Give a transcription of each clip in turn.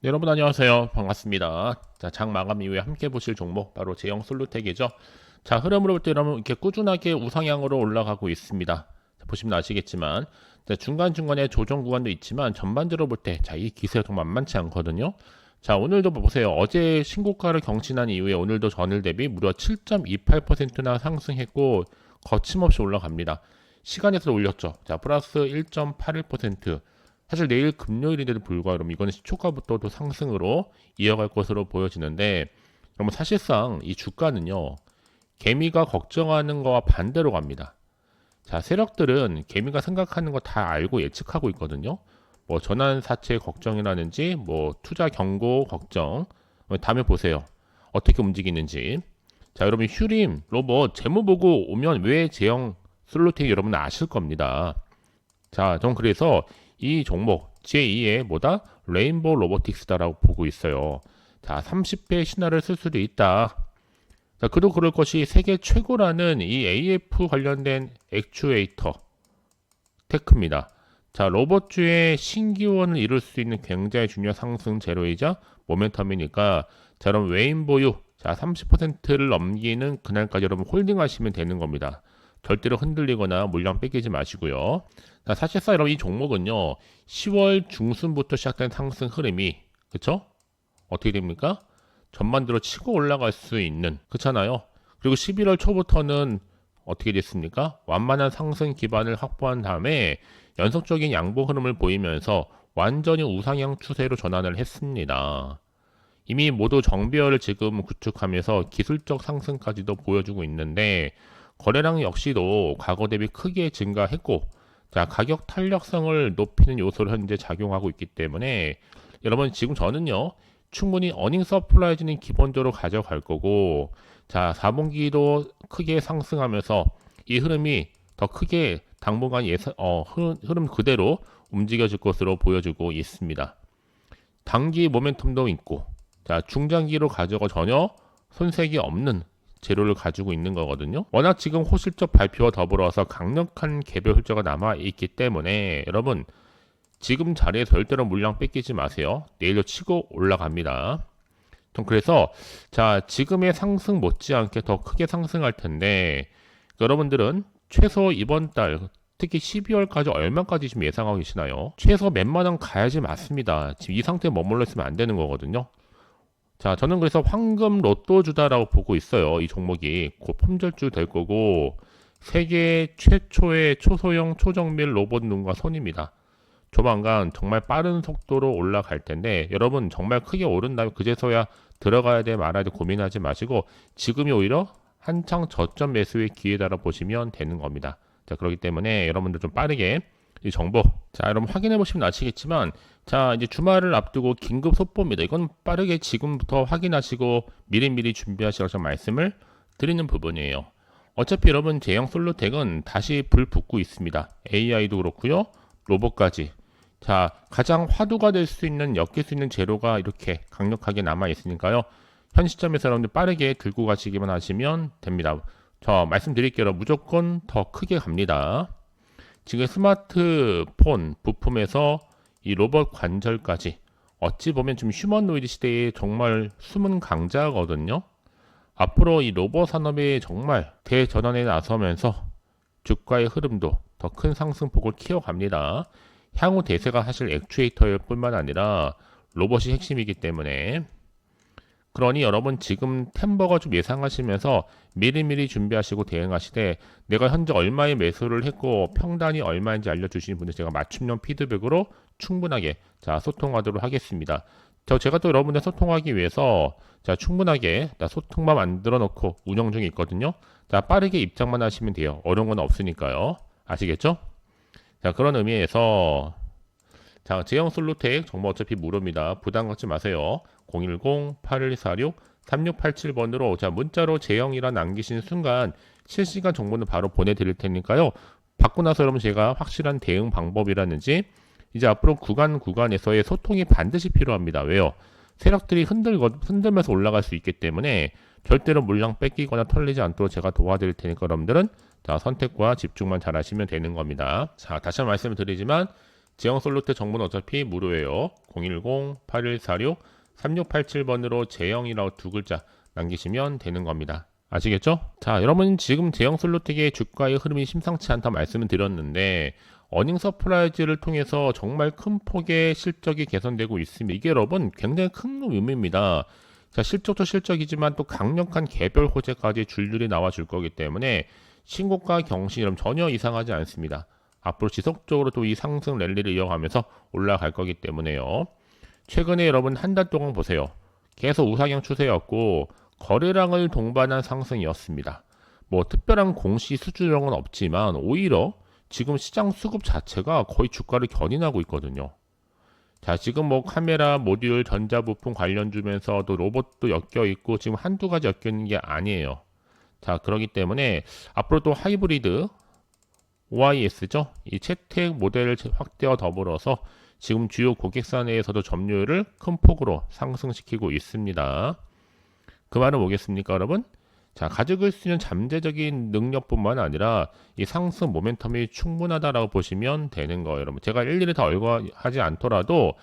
네, 여러분 안녕하세요. 반갑습니다. 자, 장 마감 이후에 함께 보실 종목 바로 제형 솔루텍이죠. 자, 흐름으로 볼 때 여러분 이렇게 꾸준하게 우상향으로 올라가고 있습니다. 자, 보시면 아시겠지만 자, 중간중간에 조정 구간도 있지만 전반적으로 볼 때 자, 이 기세가 좀 만만치 않거든요. 자, 오늘도 보세요. 어제 신고가를 경신한 이후에 오늘도 전일 대비 무려 7.28%나 상승했고 거침없이 올라갑니다. 시간에서 올렸죠. 자, 플러스 1.81%. 사실 내일 금요일인데도 불구하고 그럼 이거는 시초가부터도 상승으로 이어갈 것으로 보여지는데 그러면 사실상 이 주가는요 개미가 걱정하는 거와 반대로 갑니다. 자 세력들은 개미가 생각하는 거 다 알고 예측하고 있거든요. 뭐 전환 사채 걱정이라든지 뭐 투자 경고 걱정 다음에 보세요 어떻게 움직이는지 자 여러분 휴림 로봇 재무 보고 오면 왜 제형 슬로텍 여러분 아실 겁니다. 자, 전 그래서 이 종목 제2의 뭐다? 레인보우 로보틱스다라고 보고 있어요. 자, 30배 신화를 쓸 수도 있다. 자, 그도 그럴 것이 세계 최고라는 이 AF 관련된 액추에이터 테크입니다. 자, 로봇주의 신기원을 이룰 수 있는 굉장히 중요한 상승 재료이자 모멘텀이니까 자, 그럼 웨인보유 자, 30%를 넘기는 그날까지 여러분 홀딩 하시면 되는 겁니다. 절대로 흔들리거나 물량 뺏기지 마시고요. 자, 사실상 여러분 이 종목은요. 10월 중순부터 시작된 상승 흐름이 그쵸? 어떻게 됩니까? 전반대로 치고 올라갈 수 있는 그렇잖아요. 그리고 11월 초부터는 어떻게 됐습니까? 완만한 상승 기반을 확보한 다음에 연속적인 양보 흐름을 보이면서 완전히 우상향 추세로 전환을 했습니다. 이미 모두 정비열을 지금 구축하면서 기술적 상승까지도 보여주고 있는데 거래량 역시도 과거 대비 크게 증가했고 자 가격 탄력성을 높이는 요소로 현재 작용하고 있기 때문에 여러분 지금 저는요 충분히 어닝 서플라이즈는 기본적으로 가져갈 거고 자 4분기도 크게 상승하면서 이 흐름이 더 크게 당분간 예상 어, 흐름 그대로 움직여질 것으로 보여주고 있습니다. 단기 모멘텀도 있고 자 중장기로 가져가 전혀 손색이 없는 재료를 가지고 있는 거거든요. 워낙 지금 호실적 발표와 더불어서 강력한 개별 hul자가 남아 있기 때문에 여러분 지금 자리에 절대로 물량 뺏기지 마세요. 내일도 치고 올라갑니다. 좀 그래서 자 지금의 상승 못지않게 더 크게 상승할 텐데 여러분들은 최소 이번 달 특히 12월까지 얼마까지 지금 예상하고 계시나요? 최소 몇만 원 가야지 맞습니다. 지금 이 상태에 머물러 있으면 안 되는 거거든요. 자, 저는 그래서 황금 로또 주다라고 보고 있어요. 이 종목이 곧 품절주 될 거고 세계 최초의 초소형 초정밀 로봇 눈과 손입니다. 조만간 정말 빠른 속도로 올라갈 텐데 여러분 정말 크게 오른다면 그제서야 들어가야 돼 말아야 돼 고민하지 마시고 지금이 오히려 한창 저점 매수의 기회다라 보시면 되는 겁니다. 자 그렇기 때문에 여러분들 좀 빠르게 이 정보. 자 여러분 확인해 보시면 아시겠지만 자 이제 주말을 앞두고 긴급 속보입니다. 이건 빠르게 지금부터 확인하시고 미리미리 준비하시라고 말씀을 드리는 부분이에요. 어차피 여러분 제형 솔로텍은 다시 불 붙고 있습니다. AI도 그렇고요. 로봇까지. 자 가장 화두가 될 수 있는 엮일 수 있는 재료가 이렇게 강력하게 남아 있으니까요. 현 시점에서 여러분들 빠르게 들고 가시기만 하시면 됩니다. 저 말씀드릴게요. 무조건 더 크게 갑니다 지금 스마트폰 부품에서 이 로봇 관절까지 어찌 보면 지금 휴머노이드 시대에 정말 숨은 강자거든요. 앞으로 이 로봇 산업이 정말 대전환에 나서면서 주가의 흐름도 더 큰 상승폭을 키워갑니다. 향후 대세가 사실 액추에이터일 뿐만 아니라 로봇이 핵심이기 때문에 그러니 여러분 지금 템버가 좀 예상하시면서 미리미리 준비하시고 대응하시되 내가 현재 얼마의 매수를 했고 평단이 얼마인지 알려주시는 분들 제가 맞춤형 피드백으로 충분하게 자 소통하도록 하겠습니다. 저 제가 또 여러분들 소통하기 위해서 자 충분하게 자, 소통만 만들어 놓고 운영 중에 있거든요. 자 빠르게 입장만 하시면 돼요. 어려운 건 없으니까요. 아시겠죠? 자 그런 의미에서 자, 제형 솔루텍 정말 어차피 무료입니다. 부담 갖지 마세요. 010-8146-3687번으로 자, 문자로 제형이라 남기시는 순간 실시간 정보는 바로 보내드릴 테니까요. 받고 나서 여러분 제가 확실한 대응 방법이라든지 이제 앞으로 구간 구간에서의 소통이 반드시 필요합니다. 왜요? 세력들이 흔들거, 흔들면서 올라갈 수 있기 때문에 절대로 물량 뺏기거나 털리지 않도록 제가 도와드릴 테니까 여러분들은 자, 선택과 집중만 잘 하시면 되는 겁니다. 자, 다시 한번 말씀을 드리지만 솔루테 정보는 어차피 무료예요. 010-8146-3687번으로 제영이라고 두 글자 남기시면 되는 겁니다. 아시겠죠? 자, 여러분 지금 제영 솔루텍의 주가의 흐름이 심상치 않다 말씀을 드렸는데 어닝 서프라이즈를 통해서 정말 큰 폭의 실적이 개선되고 있습니다. 이게 여러분 굉장히 큰 의미입니다. 자, 실적도 실적이지만 또 강력한 개별 호재까지 줄줄이 나와 줄 거기 때문에 신고가 경신 여러분 전혀 이상하지 않습니다. 앞으로 지속적으로 또 이 상승 랠리를 이어가면서 올라갈 거기 때문에요. 최근에 여러분 한 달 동안 보세요. 계속 우상향 추세였고 거래량을 동반한 상승이었습니다. 뭐 특별한 공시 수준형은 없지만 오히려 지금 시장 수급 자체가 거의 주가를 견인하고 있거든요. 자, 지금 뭐 카메라, 모듈, 전자부품 관련 주면서도 로봇도 엮여 있고 지금 한두 가지 엮여 있는 게 아니에요. 자, 그러기 때문에 앞으로 또 하이브리드 OIS죠. 이 채택 모델 확대와 더불어서 지금 주요 고객사 내에서도 점유율을 큰 폭으로 상승시키고 있습니다. 그 말은 뭐겠습니까, 여러분? 자, 가지고 수 있는 잠재적인 능력뿐만 아니라 이 상승 모멘텀이 충분하다라고 보시면 되는 거예요, 여러분. 제가 일일이 다 얼거하지 않더라도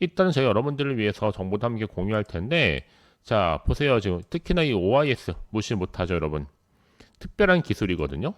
일단 저희 여러분들을 위해서 정보도 함께 공유할 텐데, 자, 보세요. 지금 특히나 이 OIS 무시 못 하죠, 여러분. 특별한 기술이거든요.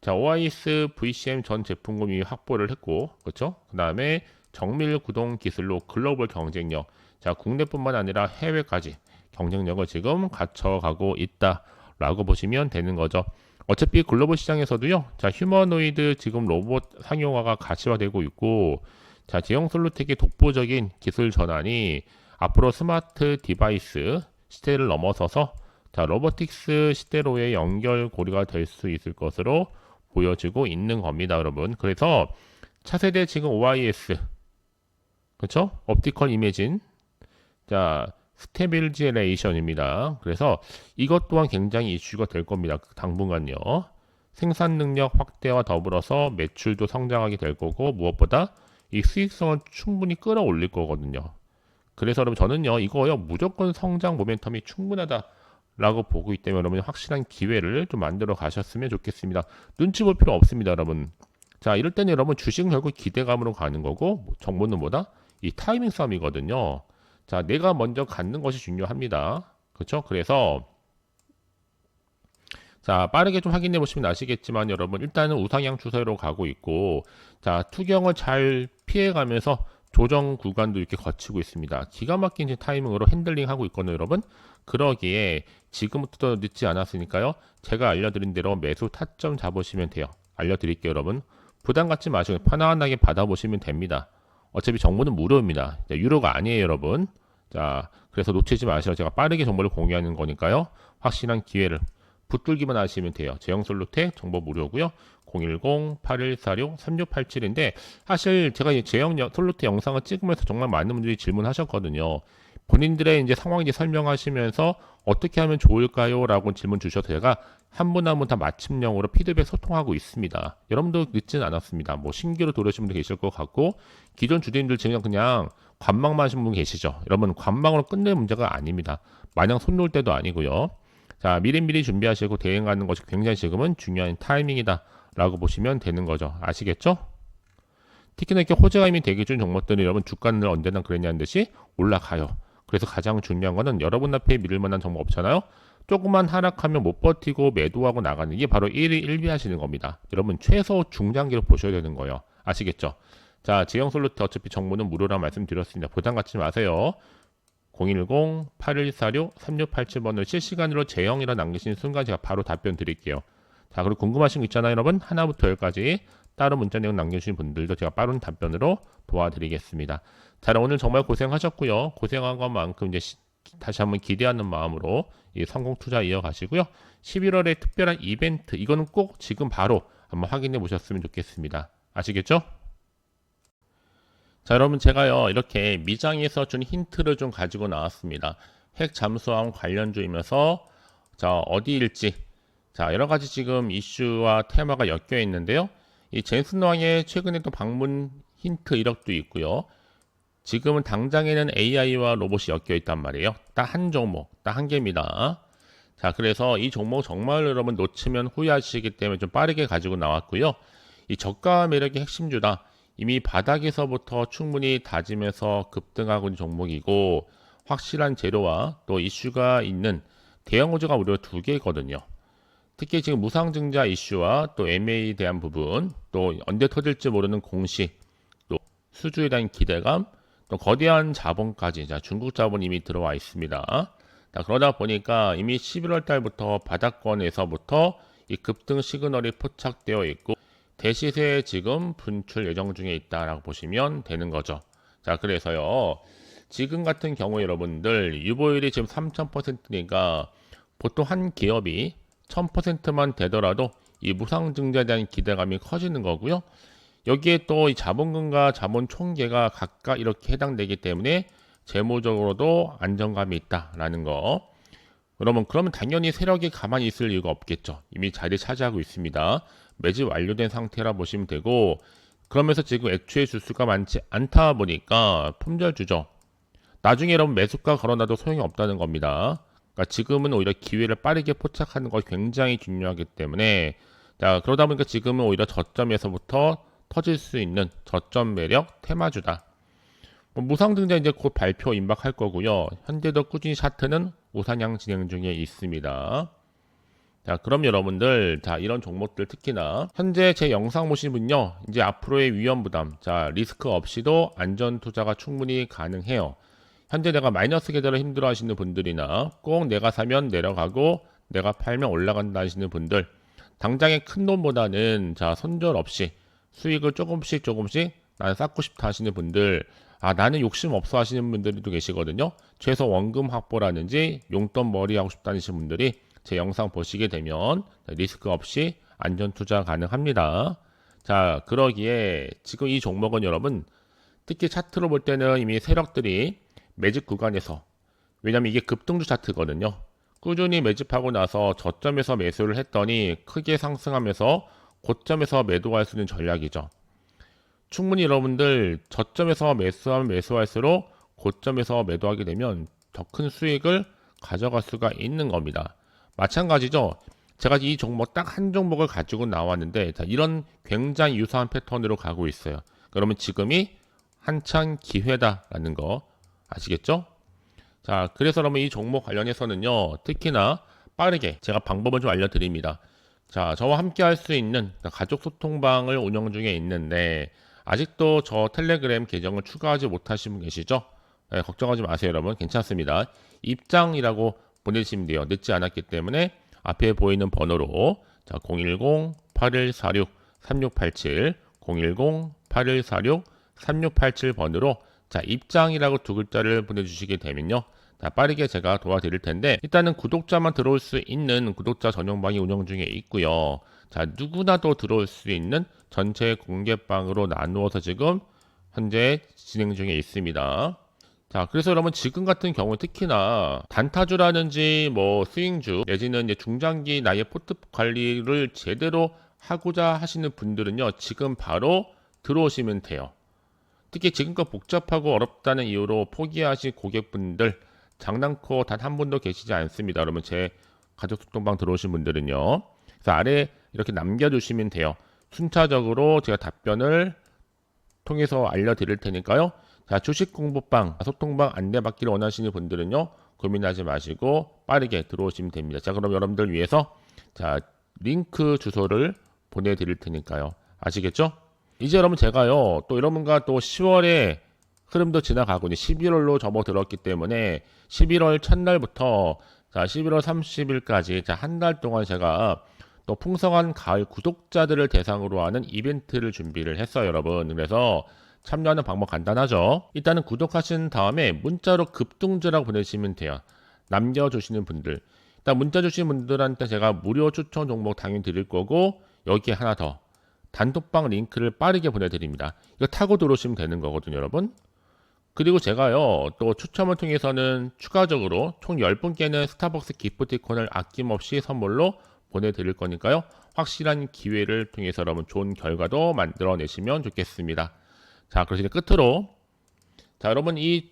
자, OIS VCM 전 제품군 이 확보를 했고, 그렇죠? 그 다음에 정밀 구동 기술로 글로벌 경쟁력, 자, 국내뿐만 아니라 해외까지 경쟁력을 지금 갖춰가고 있다라고 보시면 되는 거죠. 어차피 글로벌 시장에서도요, 자, 휴머노이드 지금 로봇 상용화가 가시화되고 있고, 자, 제형 솔루텍의 독보적인 기술 전환이 앞으로 스마트 디바이스 시대를 넘어서서 자, 로보틱스 시대로의 연결고리가 될 수 있을 것으로 보여지고 있는 겁니다, 여러분. 그래서 차세대 지금 OIS 그렇죠? 옵티컬 이미진 자, 스테빌지레이션입니다. 그래서 이것 또한 굉장히 이슈가 될 겁니다. 당분간요. 생산 능력 확대와 더불어서 매출도 성장하게 될 거고 무엇보다 이 수익성을 충분히 끌어올릴 거거든요. 그래서 여러분 저는요 이거요 무조건 성장 모멘텀이 충분하다 라고 보고 있기 때문에 여러분 확실한 기회를 좀 만들어 가셨으면 좋겠습니다. 눈치 볼 필요 없습니다, 여러분. 자 이럴 때는 여러분 주식은 결국 기대감으로 가는 거고 정보는 뭐다? 이 타이밍 싸움이거든요. 자, 내가 먼저 갖는 것이 중요합니다. 그렇죠? 그래서 자, 빠르게 좀 확인해 보시면 아시겠지만 여러분 일단은 우상향 추세로 가고 있고 자, 투경을 잘 피해 가면서 조정 구간도 이렇게 거치고 있습니다. 기가 막힌 타이밍으로 핸들링 하고 있거든요, 여러분. 그러기에 지금부터 늦지 않았으니까요. 제가 알려드린 대로 매수 타점 잡으시면 돼요. 알려드릴게요, 여러분. 부담 갖지 마시고 편안하게 받아보시면 됩니다. 어차피 정보는 무료입니다. 유료가 아니에요, 여러분. 자, 그래서 놓치지 마시고 제가 빠르게 정보를 공유하는 거니까요. 확실한 기회를 붙들기만 하시면 돼요. 제형솔루텍 정보 무료고요. 010-8146-3687인데 사실 제가 이 제형 솔루텍 영상을 찍으면서 정말 많은 분들이 질문하셨거든요. 본인들의 이제 상황 이제 설명하시면서 어떻게 하면 좋을까요? 라고 질문 주셔서 제가 한 분 한 분 다 맞춤형으로 피드백 소통하고 있습니다. 여러분도 늦지는 않았습니다. 뭐 신규로 들어오신 분도 계실 것 같고 기존 주주님들 지금 그냥 관망만 하신 분 계시죠? 여러분 관망으로 끝낼 문제가 아닙니다. 마냥 손 놓을 때도 아니고요. 자 미리미리 준비하시고 대응하는 것이 굉장히 지금은 중요한 타이밍이다 라고 보시면 되는 거죠. 아시겠죠? 특히나 이렇게 호재가 이미 대기 중 종목들이 여러분 주가는 언제나 그랬냐는 듯이 올라가요. 그래서 가장 중요한 거는 여러분 앞에 믿을 만한 정보 없잖아요. 조금만 하락하면 못 버티고 매도하고 나가는 게 바로 1위 1비 하시는 겁니다. 여러분 최소 중장기로 보셔야 되는 거예요. 아시겠죠? 자, 지형 솔루트 어차피 정보는 무료라 말씀드렸습니다. 부담 갖지 마세요. 010-8146-3687번을 실시간으로 제형이라 남기신 순간 제가 바로 답변 드릴게요. 자, 그리고 궁금하신 거 있잖아요, 여러분. 하나부터 열까지 따로 문자 내용 남겨주신 분들도 제가 빠른 답변으로 도와드리겠습니다. 자, 오늘 정말 고생하셨고요. 고생한 것만큼 이제 시, 다시 한번 기대하는 마음으로 이 성공 투자 이어가시고요. 11월에 특별한 이벤트 이거는 꼭 지금 바로 한번 확인해 보셨으면 좋겠습니다. 아시겠죠? 자, 여러분 제가요 이렇게 미장에서 준 힌트를 좀 가지고 나왔습니다. 핵 잠수함 관련주이면서 자 어디일지 자 여러 가지 지금 이슈와 테마가 엮여 있는데요. 이 젠슨 왕의 최근에 또 방문 힌트 이력도 있고요. 지금은 당장에는 AI와 로봇이 엮여 있단 말이에요. 딱 한 종목, 딱 한 개입니다. 자, 그래서 이 종목 정말 여러분 놓치면 후회하시기 때문에 좀 빠르게 가지고 나왔고요. 이 저가 매력의 핵심주다. 이미 바닥에서부터 충분히 다짐해서 급등하고 있는 종목이고 확실한 재료와 또 이슈가 있는 대형 호주가 무려 두 개거든요. 특히 지금 무상증자 이슈와 또 MA에 대한 부분, 또 언제 터질지 모르는 공시, 또 수주에 대한 기대감, 또 거대한 자본까지 자, 중국 자본 이미 들어와 있습니다. 자, 그러다 보니까 이미 11월 달부터 바닥권에서부터 이 급등 시그널이 포착되어 있고 대시세에 지금 분출 예정 중에 있다라고 보시면 되는 거죠. 자, 그래서요. 지금 같은 경우 여러분들 유보율이 지금 3,000%니까 보통 한 기업이 1000%만 되더라도 이 무상증자에 대한 기대감이 커지는 거고요. 여기에 또 이 자본금과 자본 총계가 각각 이렇게 해당되기 때문에 재무적으로도 안정감이 있다라는 거. 여러분 그러면 당연히 세력이 가만히 있을 이유가 없겠죠. 이미 자리 차지하고 있습니다. 매집 완료된 상태라 보시면 되고 그러면서 지금 애초에 주수가 많지 않다 보니까 품절 주죠. 나중에 여러분 매수가 걸어놔도 소용이 없다는 겁니다. 그러니까 지금은 오히려 기회를 빠르게 포착하는 것이 굉장히 중요하기 때문에 자 그러다 보니까 지금은 오히려 저점에서부터 터질 수 있는 저점 매력 테마주다. 뭐 무상 등자 이제 곧 발표 임박할 거고요. 현재도 꾸준히 차트는 우상향 진행 중에 있습니다. 자, 그럼 여러분들, 자, 이런 종목들 특히나, 현재 제 영상 보신 분요, 이제 앞으로의 위험 부담, 자, 리스크 없이도 안전 투자가 충분히 가능해요. 현재 내가 마이너스 계좌를 힘들어 하시는 분들이나, 꼭 내가 사면 내려가고, 내가 팔면 올라간다 하시는 분들, 당장의 큰 돈보다는, 자, 손절 없이, 수익을 조금씩 조금씩, 나는 쌓고 싶다 하시는 분들, 아, 나는 욕심 없어 하시는 분들도 계시거든요. 최소 원금 확보라든지 용돈 머리 하고 싶다 하시는 분들이 제 영상 보시게 되면 리스크 없이 안전 투자 가능합니다. 자, 그러기에 지금 이 종목은 여러분 특히 차트로 볼 때는 이미 세력들이 매집 구간에서 왜냐면 이게 급등주 차트거든요. 꾸준히 매집하고 나서 저점에서 매수를 했더니 크게 상승하면서 고점에서 매도할 수 있는 전략이죠. 충분히 여러분들 저점에서 매수하면 매수할수록 고점에서 매도하게 되면 더 큰 수익을 가져갈 수가 있는 겁니다. 마찬가지죠. 제가 이 종목 딱 한 종목을 가지고 나왔는데 자, 이런 굉장히 유사한 패턴으로 가고 있어요. 그러면 지금이 한창 기회다라는 거 아시겠죠? 자, 그래서 여러분 이 종목 관련해서는요, 특히나 빠르게 제가 방법을 좀 알려드립니다. 자, 저와 함께 할 수 있는 가족 소통방을 운영 중에 있는데 아직도 저 텔레그램 계정을 추가하지 못하신 분 계시죠? 네, 걱정하지 마세요, 여러분. 괜찮습니다. 입장이라고 보내주시면 돼요. 늦지 않았기 때문에 앞에 보이는 번호로 자, 010-8146-3687 010-8146-3687 번호로 자, 입장이라고 두 글자를 보내주시게 되면요. 자, 빠르게 제가 도와드릴 텐데 일단은 구독자만 들어올 수 있는 구독자 전용방이 운영 중에 있고요. 자, 누구나도 들어올 수 있는 전체 공개방으로 나누어서 지금 현재 진행 중에 있습니다. 자, 그래서 여러분 지금 같은 경우 특히나 단타주라든지 뭐 스윙주 내지는 이제 중장기 나의 포트 관리를 제대로 하고자 하시는 분들은요, 지금 바로 들어오시면 돼요. 특히 지금껏 복잡하고 어렵다는 이유로 포기하신 고객분들 장난코 단 한 분도 계시지 않습니다. 여러분 제 가족 소통방 들어오신 분들은요. 그래서 아래 이렇게 남겨주시면 돼요. 순차적으로 제가 답변을 통해서 알려드릴 테니까요. 자, 주식 공부방, 소통방 안내받기를 원하시는 분들은요, 고민하지 마시고 빠르게 들어오시면 됩니다. 자, 그럼 여러분들 위해서 자, 링크 주소를 보내드릴 테니까요. 아시겠죠? 이제 여러분 제가요, 또 여러분과 또 10월에 흐름도 지나가고 이제 11월로 접어들었기 때문에 11월 첫날부터 자, 11월 30일까지 자, 한 달 동안 제가 또 풍성한 가을 구독자들을 대상으로 하는 이벤트를 준비를 했어요, 여러분. 그래서 참여하는 방법 간단하죠. 일단은 구독하신 다음에 문자로 급등주라고 보내시면 돼요. 남겨주시는 분들. 일단 문자 주신 분들한테 제가 무료 추천 종목 당연히 드릴 거고 여기에 하나 더 단톡방 링크를 빠르게 보내드립니다. 이거 타고 들어오시면 되는 거거든요, 여러분. 그리고 제가요, 또 추첨을 통해서는 추가적으로 총 10분께는 스타벅스 기프티콘을 아낌없이 선물로 보내드릴 거니까요. 확실한 기회를 통해서 여러분 좋은 결과도 만들어내시면 좋겠습니다. 자, 그래서 이제 끝으로 자, 여러분 이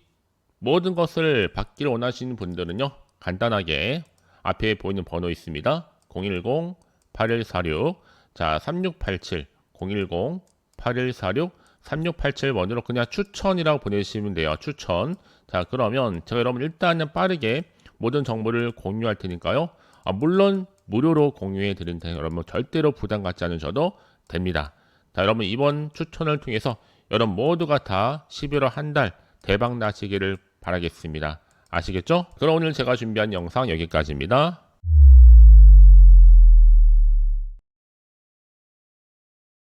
모든 것을 받기를 원하시는 분들은요. 간단하게 앞에 보이는 번호 있습니다. 010-8146 자, 3687 010-8146 3687 번으로 그냥 추천이라고 보내주시면 돼요. 추천. 자, 그러면 제가 여러분 일단은 빠르게 모든 정보를 공유할 테니까요. 아, 물론 무료로 공유해 드린 테니 여러분 절대로 부담 갖지 않으셔도 됩니다. 자, 여러분 이번 추천을 통해서 여러분 모두가 다 11월 한 달 대박 나시기를 바라겠습니다. 아시겠죠? 그럼 오늘 제가 준비한 영상 여기까지입니다.